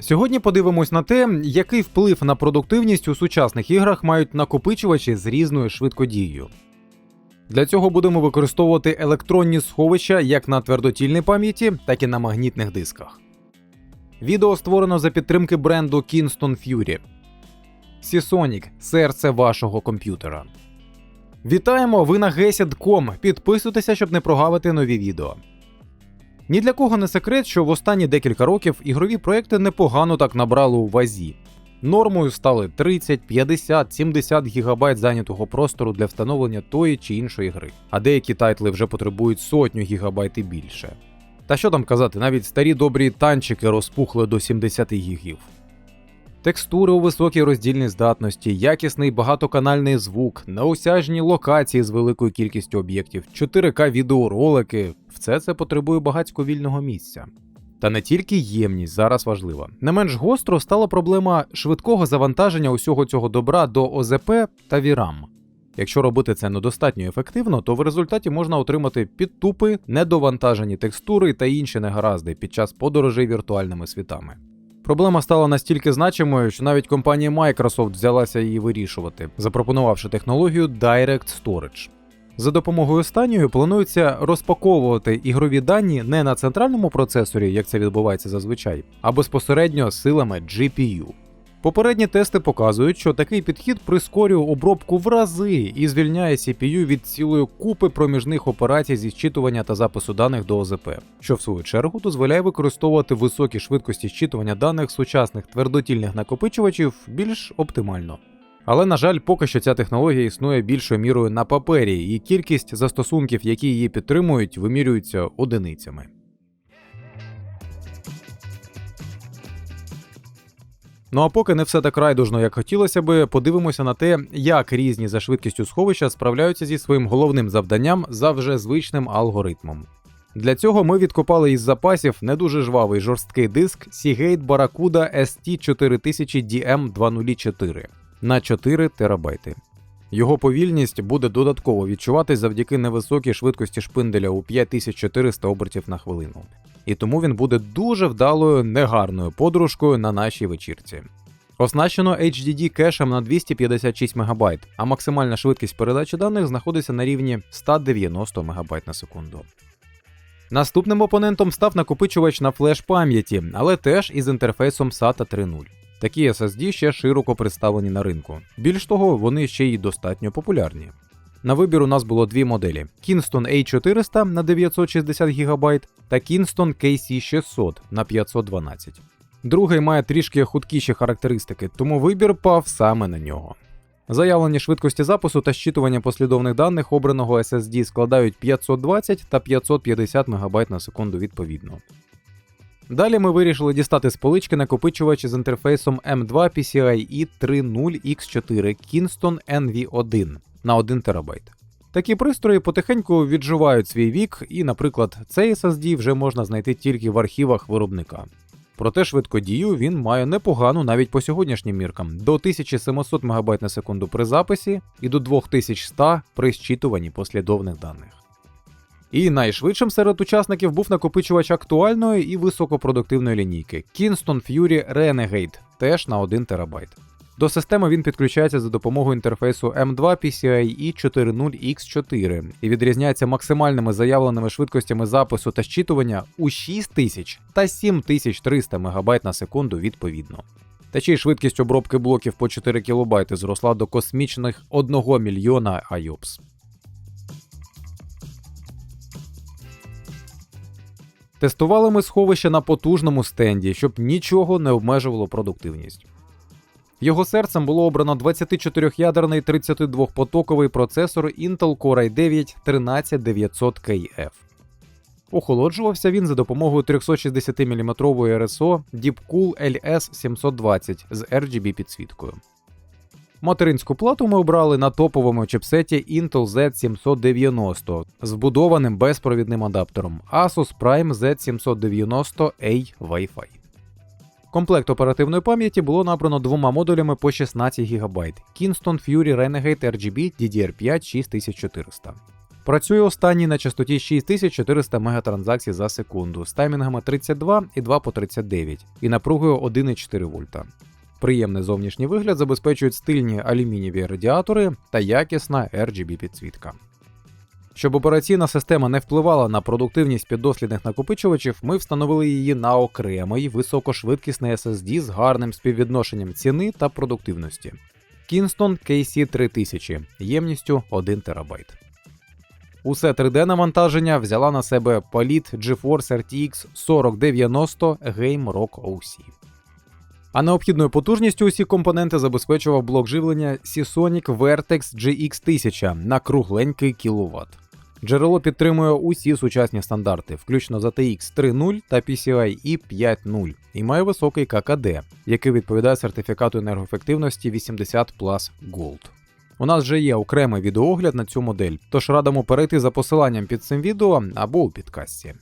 Сьогодні подивимось на те, який вплив на продуктивність у сучасних іграх мають накопичувачі з різною швидкодією. Для цього будемо використовувати електронні сховища як на твердотільній пам'яті, так і на магнітних дисках. Відео створено за підтримки бренду Kingston Fury. Seasonic – серце вашого комп'ютера. Вітаємо! Ви на GESED.com. Підписуйтеся, щоб не прогавити нові відео. Ні для кого не секрет, що в останні декілька років ігрові проекти непогано так набрали у вазі. Нормою стали 30, 50, 70 гігабайт зайнятого простору для встановлення тої чи іншої гри, а деякі тайтли вже потребують сотню гігабайт і більше. Та що там казати, навіть старі добрі танчики розпухли до 70 гігів. Текстури у високій роздільній здатності, якісний багатоканальний звук, неосяжні локації з великою кількістю об'єктів, 4К відеоролики все це потребує багатько вільного місця. Та не тільки ємність зараз важлива. Не менш гостро стала проблема швидкого завантаження усього цього добра до ОЗП та VRAM. Якщо робити це недостатньо ефективно, то в результаті можна отримати підтупи, недовантажені текстури та інші негаразди під час подорожей віртуальними світами. Проблема стала настільки значимою, що навіть компанія Microsoft взялася її вирішувати, запропонувавши технологію Direct Storage. За допомогою останньої планується розпаковувати ігрові дані не на центральному процесорі, як це відбувається зазвичай, а безпосередньо силами GPU. Попередні тести показують, що такий підхід прискорює обробку в рази і звільняє CPU від цілої купи проміжних операцій зі зчитування та запису даних до ОЗП, що в свою чергу дозволяє використовувати високі швидкості зчитування даних сучасних твердотільних накопичувачів більш оптимально. Але, на жаль, поки що ця технологія існує більшою мірою на папері, і кількість застосунків, які її підтримують, вимірюються одиницями. Ну а поки не все так райдужно, як хотілося би, подивимося на те, як різні за швидкістю сховища справляються зі своїм головним завданням за вже звичним алгоритмом. Для цього ми відкопали із запасів не дуже жвавий жорсткий диск Seagate Barracuda ST4000DM204 на 4 терабайти. Його повільність буде додатково відчуватись завдяки невисокій швидкості шпинделя у 5400 обертів на хвилину. І тому він буде дуже вдалою негарною подружкою на нашій вечірці. Оснащено HDD кешем на 256 МБ, а максимальна швидкість передачі даних знаходиться на рівні 190 МБ на секунду. Наступним опонентом став накопичувач на флеш пам'яті, але теж із інтерфейсом SATA 3.0. Такі SSD ще широко представлені на ринку. Більш того, вони ще й достатньо популярні. На вибір у нас було дві моделі: Kingston A400 на 960 ГБ та Kingston KC600 на 512. Другий має трішки хуткіші характеристики, тому вибір пав саме на нього. Заявлені швидкості запису та щитування послідовних даних обраного SSD складають 520 та 550 МБ на секунду відповідно. Далі ми вирішили дістати з полички накопичувач з інтерфейсом M2 PCIe 3.0 X4 Kingston NV1 на 1 ТБ. Такі пристрої потихеньку відживають свій вік, і, наприклад, цей SSD вже можна знайти тільки в архівах виробника. Проте швидкодію він має непогану навіть по сьогоднішнім міркам до 1700 МБ на секунду при записі і до 2100 при зчитуванні послідовних даних. І найшвидшим серед учасників був накопичувач актуальної і високопродуктивної лінійки Kingston Fury Renegade, теж на 1 ТБ. До системи він підключається за допомогою інтерфейсу M2 PCIe 4.0 X4 і відрізняється максимальними заявленими швидкостями запису та щитування у 6000 та 7300 МБ на секунду відповідно. Та ще й швидкість обробки блоків по 4 кБ зросла до космічних 1 мільйона IOPS. Тестували ми сховище на потужному стенді, щоб нічого не обмежувало продуктивність. Його серцем було обрано 24-ядерний 32-потоковий процесор Intel Core i9 13900KF. Охолоджувався він за допомогою 360-мм RSO Deepcool LS720 з RGB підсвіткою. Материнську плату ми обрали на топовому чипсеті Intel Z790 з вбудованим безпровідним адаптером Asus Prime Z790A Wi-Fi. Комплект оперативної пам'яті було набрано двома модулями по 16 ГБ Kingston Fury Renegade RGB DDR5 6400. Працює останній на частоті 6400 мегатранзакцій за секунду з таймінгами 32 і 2 по 39 і напругою 1,4 вольта. Приємний зовнішній вигляд забезпечують стильні алюмінієві радіатори та якісна RGB підсвітка. Щоб операційна система не впливала на продуктивність піддослідних накопичувачів, ми встановили її на окремий високошвидкісний SSD з гарним співвідношенням ціни та продуктивності. Kingston KC3000 ємністю 1 ТБ. Усе 3D-навантаження взяла на себе Polit GeForce RTX 4090 Game Rock OC. А необхідною потужністю усі компоненти забезпечував блок живлення Seasonic Vertex GX1000 на кругленький кіловат. Джерело підтримує усі сучасні стандарти, включно ZTX 3.0 та PCIe 5.0, і має високий ККД, який відповідає сертифікату енергоефективності 80 Plus Gold. У нас вже є окремий відеоогляд на цю модель, тож радимо перейти за посиланням під цим відео або у підкасті.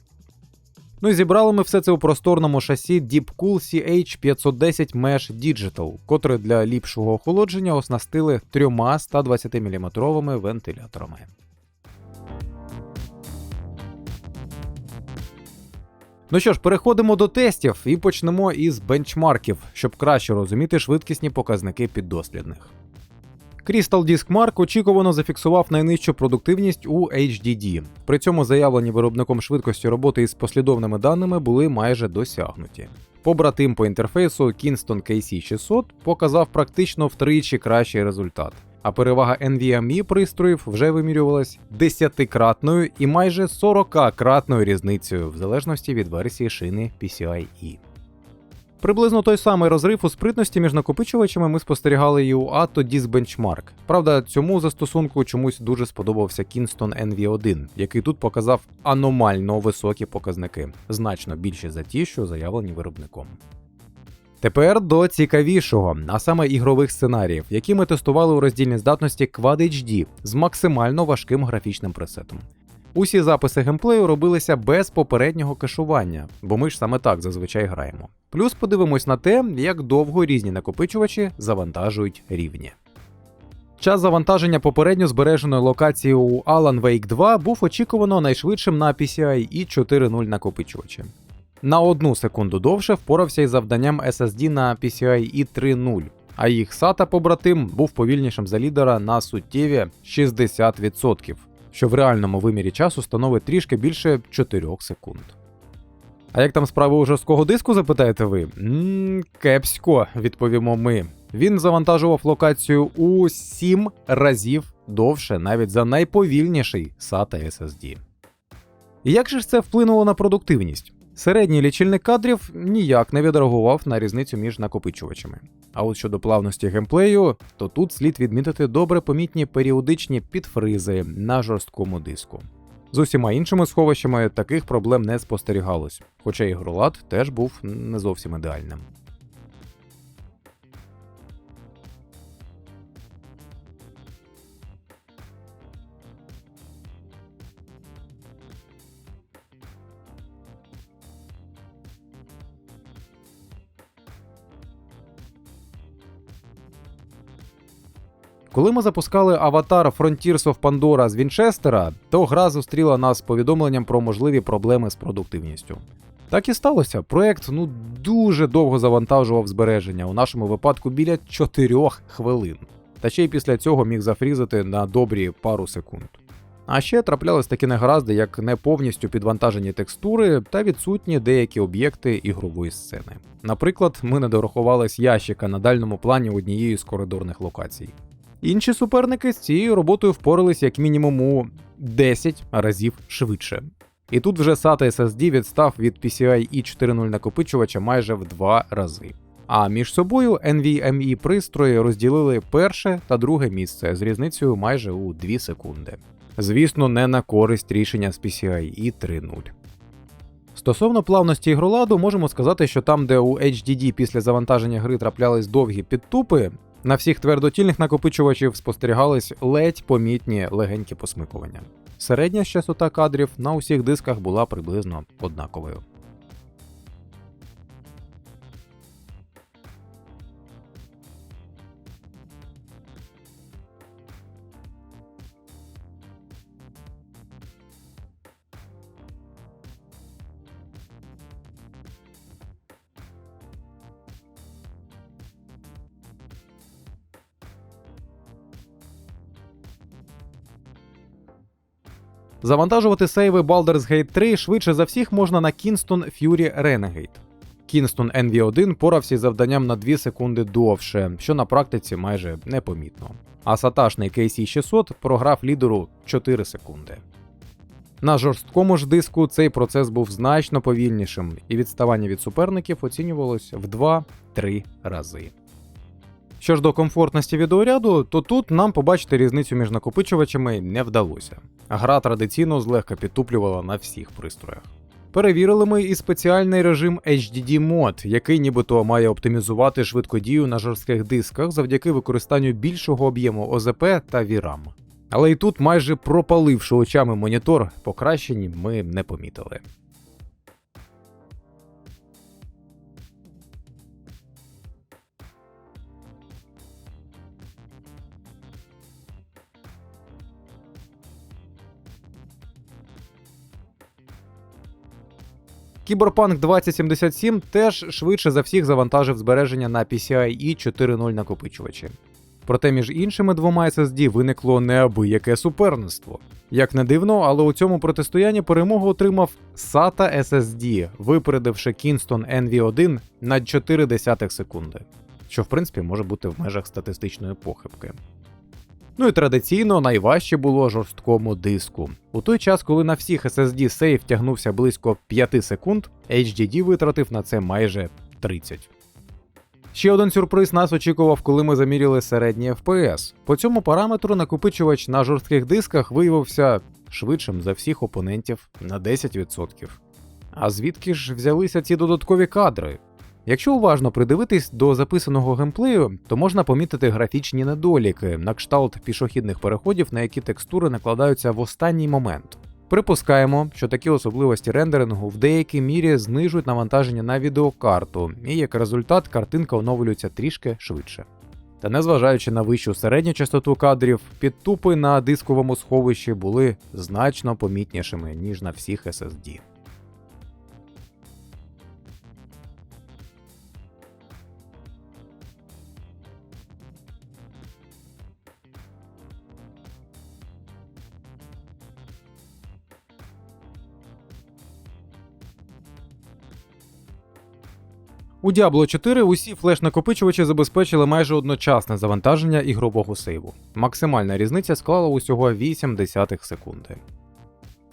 Ну і зібрали ми все це у просторному шасі Deepcool CH510 Mesh Digital, котре для ліпшого охолодження оснастили трьома 120 мм вентиляторами. Ну що ж, переходимо до тестів і почнемо із бенчмарків, щоб краще розуміти швидкісні показники піддослідних. Crystal Disk Mark очікувано зафіксував найнижчу продуктивність у HDD. При цьому заявлені виробником швидкості роботи із послідовними даними були майже досягнуті. Побратим по інтерфейсу Kingston KC600 показав практично втричі кращий результат, а перевага NVMe пристроїв вже вимірювалась десятикратною і майже 40-кратною різницею в залежності від версії шини PCIe. Приблизно той самий розрив у спритності між накопичувачами ми спостерігали і у Atto Disk Benchmark. Правда, цьому застосунку чомусь дуже сподобався Kingston NV1, який тут показав аномально високі показники, значно більші за ті, що заявлені виробником. Тепер до цікавішого, а саме ігрових сценаріїв, які ми тестували у роздільній здатності Quad HD з максимально важким графічним пресетом. Усі записи геймплею робилися без попереднього кешування, бо ми ж саме так зазвичай граємо. Плюс подивимось на те, як довго різні накопичувачі завантажують рівні. Час завантаження попередньо збереженої локації у Alan Wake 2 був очікувано найшвидшим на PCIe 4.0 накопичувачі. На одну секунду довше впорався із завданням SSD на PCIe 3.0, а їх SATA побратим був повільнішим за лідера на суттєві 60%, що в реальному вимірі часу становить трішки більше 4 секунд. А як там справи у жорсткого диску, запитаєте ви? Ммм, кепсько, відповімо ми. Він завантажував локацію у 7 разів довше, навіть за найповільніший SATA SSD. І як же ж це вплинуло на продуктивність? Середній лічильник кадрів ніяк не відреагував на різницю між накопичувачами. А от щодо плавності геймплею, то тут слід відмітити добре помітні періодичні підфризи на жорсткому диску. З усіма іншими сховищами таких проблем не спостерігалось, хоча ігролад теж був не зовсім ідеальним. Коли ми запускали аватар Frontiers of Pandora з Вінчестера, то гра зустріла нас з повідомленням про можливі проблеми з продуктивністю. Так і сталося. Проект ну дуже довго завантажував збереження, у нашому випадку біля 4 хвилин. Та ще й після цього міг зафрізати на добрі пару секунд. А ще траплялись такі негаразди, як не повністю підвантажені текстури та відсутні деякі об'єкти ігрової сцени. Наприклад, ми не дорахувались ящика на дальньому плані однієї з коридорних локацій. Інші суперники з цією роботою впорались як мінімум у 10 разів швидше. І тут вже SATA SSD відстав від PCIe 4.0 накопичувача майже в два рази. А між собою NVMe пристрої розділили перше та друге місце з різницею майже у 2 секунди. Звісно, не на користь рішення з PCIe 3.0. Стосовно плавності ігроладу, можемо сказати, що там, де у HDD після завантаження гри траплялись довгі підтупи, на всіх твердотільних накопичувачів спостерігались ледь помітні легенькі посмикування. Середня частота кадрів на усіх дисках була приблизно однаковою. Завантажувати сейви Baldur's Gate 3 швидше за всіх можна на Kingston Fury Renegade. Kingston NV1 порався завданням на 2 секунди довше, що на практиці майже непомітно. А саташний KC600 програв лідеру 4 секунди. На жорсткому ж диску цей процес був значно повільнішим, і відставання від суперників оцінювалось в 2-3 рази. Що ж до комфортності відеоряду, то тут нам побачити різницю між накопичувачами не вдалося. Гра традиційно злегка підтуплювала на всіх пристроях. Перевірили ми і спеціальний режим HDD Mod, який нібито має оптимізувати швидкодію на жорстких дисках завдяки використанню більшого об'єму ОЗП та VRAM. Але і тут, майже пропаливши очами монітор, покращень ми не помітили. Кіберпанк 2077 теж швидше за всіх завантажив збереження на PCIe 4.0 накопичувачі. Проте між іншими двома SSD виникло неабияке суперництво. Як не дивно, але у цьому протистоянні перемогу отримав SATA SSD, випередивши Kingston NV1 на 4 десятих секунди, що в принципі може бути в межах статистичної похибки. Ну і традиційно найважче було жорсткому диску. У той час, коли на всіх SSD сейф тягнувся близько 5 секунд, HDD витратив на це майже 30. Ще один сюрприз нас очікував, коли ми заміряли середній FPS. По цьому параметру накопичувач на жорстких дисках виявився швидшим за всіх опонентів на 10%. А звідки ж взялися ці додаткові кадри? Якщо уважно придивитись до записаного геймплею, то можна помітити графічні недоліки на кшталт пішохідних переходів, на які текстури накладаються в останній момент. Припускаємо, що такі особливості рендерингу в деякій мірі знижують навантаження на відеокарту, і як результат картинка оновлюється трішки швидше. Та незважаючи на вищу середню частоту кадрів, підтупи на дисковому сховищі були значно помітнішими, ніж на всіх SSD. У Diablo 4 усі флеш-накопичувачі забезпечили майже одночасне завантаження ігрового сейву. Максимальна різниця склала усього 8 десятих секунди.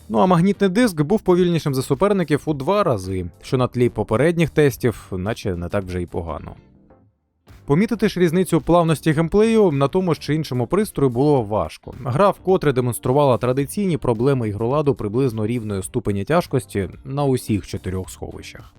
Ну а магнітний диск був повільнішим за суперників у два рази, що на тлі попередніх тестів, наче не так вже й погано. Помітити ж різницю плавності геймплею на тому чи іншому пристрою було важко. Гра вкотре демонструвала традиційні проблеми ігроладу приблизно рівної ступені тяжкості на усіх чотирьох сховищах.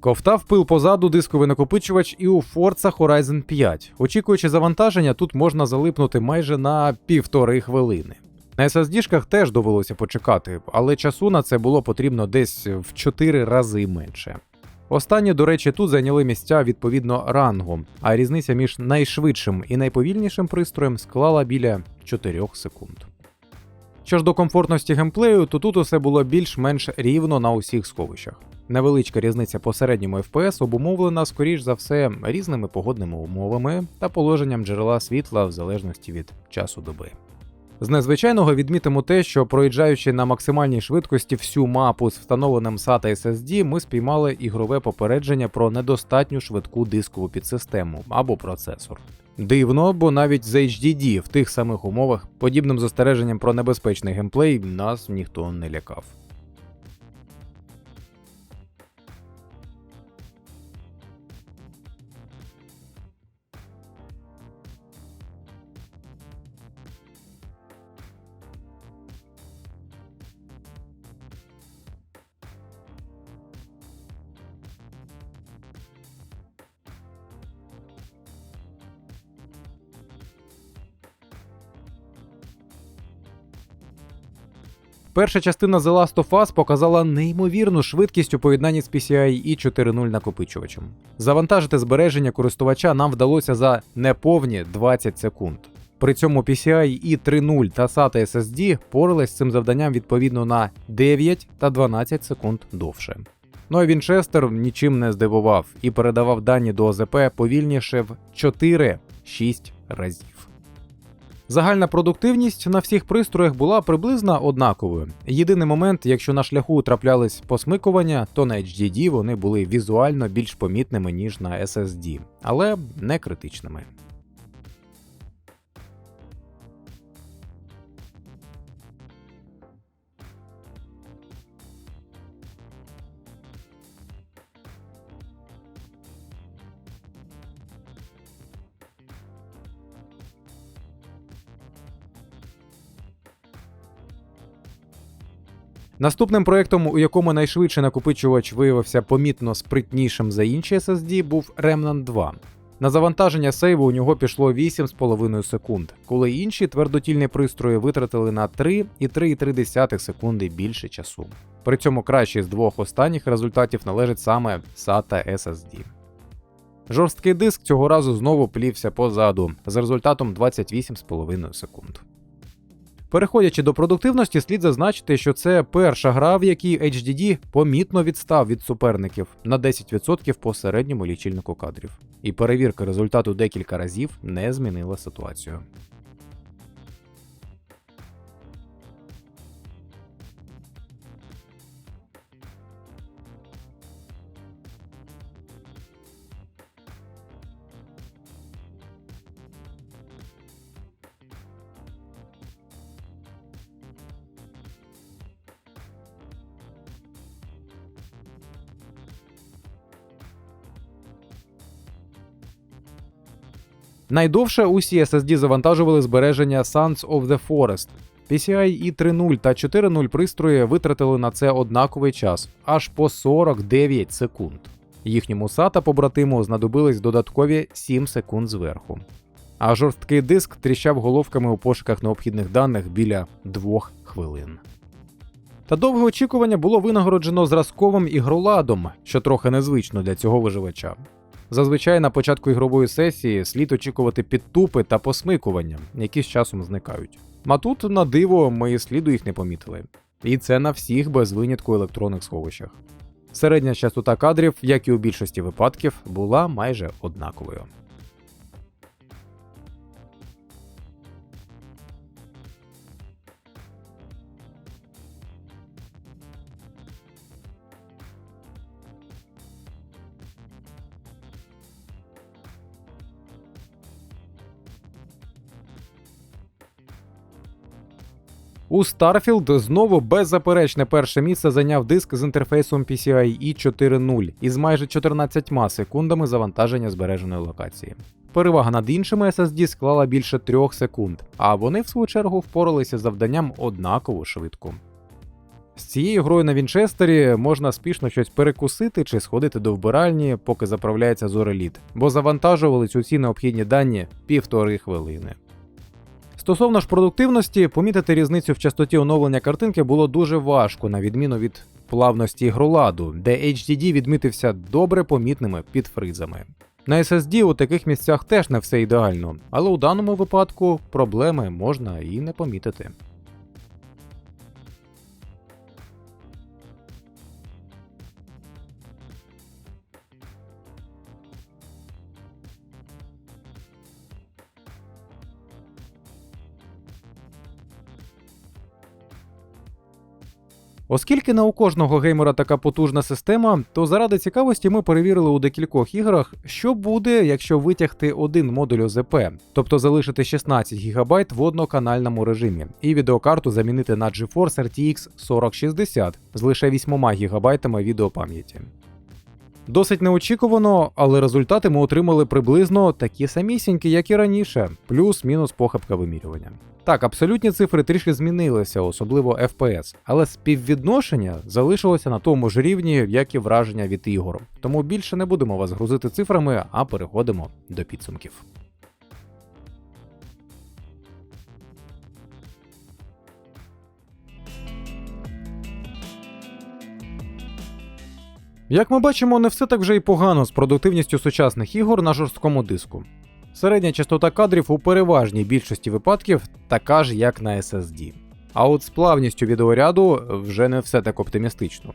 Ковтав пил позаду дисковий накопичувач і у Forza Horizon 5. Очікуючи завантаження, тут можна залипнути майже на півтори хвилини. На SSD-шках теж довелося почекати, але часу на це було потрібно десь в 4 рази менше. Останні, до речі, тут зайняли місця відповідно рангу, а різниця між найшвидшим і найповільнішим пристроєм склала біля 4 секунд. Що ж до комфортності геймплею, то тут усе було більш-менш рівно на усіх сховищах. Невеличка різниця по середньому FPS обумовлена, скоріш за все, різними погодними умовами та положенням джерела світла в залежності від часу доби. З незвичайного відмітимо те, що проїжджаючи на максимальній швидкості всю мапу з встановленим SATA SSD, ми спіймали ігрове попередження про недостатню швидку дискову підсистему або процесор. Дивно, бо навіть з HDD в тих самих умовах подібним застереженням про небезпечний геймплей нас ніхто не лякав. Перша частина The Last of Us показала неймовірну швидкість у поєднанні з PCIe 4.0 накопичувачем. Завантажити збереження користувача нам вдалося за неповні 20 секунд. При цьому PCIe 3.0 та SATA SSD порались з цим завданням відповідно на 9 та 12 секунд довше. Ну а Вінчестер нічим не здивував і передавав дані до ОЗП повільніше в 4-6 разів. Загальна продуктивність на всіх пристроях була приблизно однаковою. Єдиний момент, якщо на шляху траплялись посмикування, то на HDD вони були візуально більш помітними, ніж на SSD, але не критичними. Наступним проектом, у якому найшвидше накопичувач виявився помітно спритнішим за інші SSD, був Remnant 2. На завантаження сейву у нього пішло 8,5 секунд, коли інші твердотільні пристрої витратили на 3 і 3,3 секунди більше часу. При цьому кращий з двох останніх результатів належить саме SATA SSD. Жорсткий диск цього разу знову плівся позаду з результатом 28,5 секунд. Переходячи до продуктивності, слід зазначити, що це перша гра, в якій HDD помітно відстав від суперників на 10% по середньому лічильнику кадрів. І перевірка результату декілька разів не змінила ситуацію. Найдовше усі SSD завантажували збереження Sons of the Forest. PCIe 3.0 та 4.0 пристрої витратили на це однаковий час аж по 49 секунд. Їхньому SATA побратиму знадобились додаткові 7 секунд зверху. А жорсткий диск тріщав головками у пошуках необхідних даних біля 2 хвилин. Та довге очікування було винагороджено зразковим ігроладом, що трохи незвично для цього виживача. Зазвичай на початку ігрової сесії слід очікувати підтупи та посмикування, які з часом зникають. А тут, на диво, ми сліду їх не помітили. І це на всіх без винятку електронних сховищах. Середня частота кадрів, як і у більшості випадків, була майже однаковою. У Starfield знову беззаперечне перше місце зайняв диск з інтерфейсом PCIe 4.0 із майже 14 секундами завантаження збереженої локації. Перевага над іншими SSD склала більше 3 секунд, а вони в свою чергу впоралися з завданням однаково швидко. З цією грою на Вінчестері можна спішно щось перекусити чи сходити до вбиральні, поки заправляється зореліт, бо завантажувались усі необхідні дані півтори хвилини. Стосовно ж продуктивності, помітити різницю в частоті оновлення картинки було дуже важко, на відміну від плавності ігроладу, де HDD відмітився добре помітними підфризами. На SSD у таких місцях теж не все ідеально, але у даному випадку проблеми можна і не помітити. Оскільки не у кожного геймера така потужна система, то заради цікавості ми перевірили у декількох іграх, що буде, якщо витягти один модуль ОЗП, тобто залишити 16 ГБ в одноканальному режимі, і відеокарту замінити на GeForce RTX 4060 з лише 8 ГБ відеопам'яті. Досить неочікувано, але результати ми отримали приблизно такі самісінькі, як і раніше, плюс-мінус похибка вимірювання. Так, абсолютні цифри трішки змінилися, особливо FPS, але співвідношення залишилося на тому ж рівні, як і враження від ігор. Тому більше не будемо вас грузити цифрами, а переходимо до підсумків. Як ми бачимо, не все так вже й погано з продуктивністю сучасних ігор на жорсткому диску. Середня частота кадрів у переважній більшості випадків така ж, як на SSD. А от з плавністю відеоряду вже не все так оптимістично.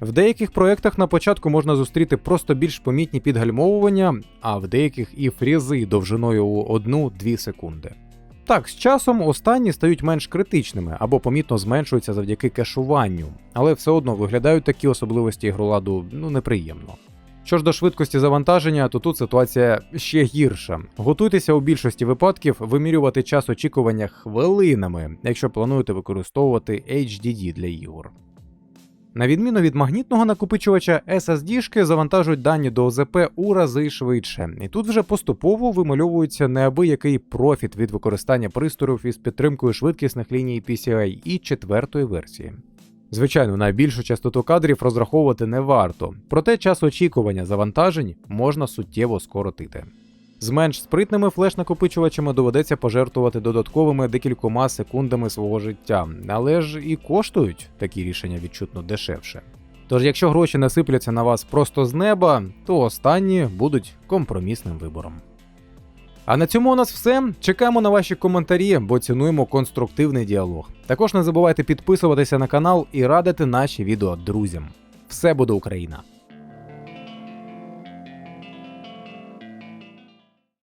В деяких проєктах на початку можна зустріти просто більш помітні підгальмовування, а в деяких і фрізи довжиною у 1-2 секунди. Так, з часом останні стають менш критичними або помітно зменшуються завдяки кешуванню, але все одно виглядають такі особливості ігроладу ну неприємно. Що ж до швидкості завантаження, то тут ситуація ще гірша. Готуйтеся у більшості випадків вимірювати час очікування хвилинами, якщо плануєте використовувати HDD для ігор. На відміну від магнітного накопичувача, SSD-шки завантажують дані до ОЗП у рази швидше, і тут вже поступово вимальовується неабиякий профіт від використання пристроїв із підтримкою швидкісних ліній PCI і четвертої версії. Звичайно, на більшу частоту кадрів розраховувати не варто, проте час очікування завантажень можна суттєво скоротити. З менш спритними флеш-накопичувачами доведеться пожертвувати додатковими декількома секундами свого життя, але ж і коштують такі рішення відчутно дешевше. Тож, якщо гроші не сипляться на вас просто з неба, то останні будуть компромісним вибором. А на цьому у нас все. Чекаємо на ваші коментарі, бо цінуємо конструктивний діалог. Також не забувайте підписуватися на канал і радити наші відео друзям. Все буде Україна!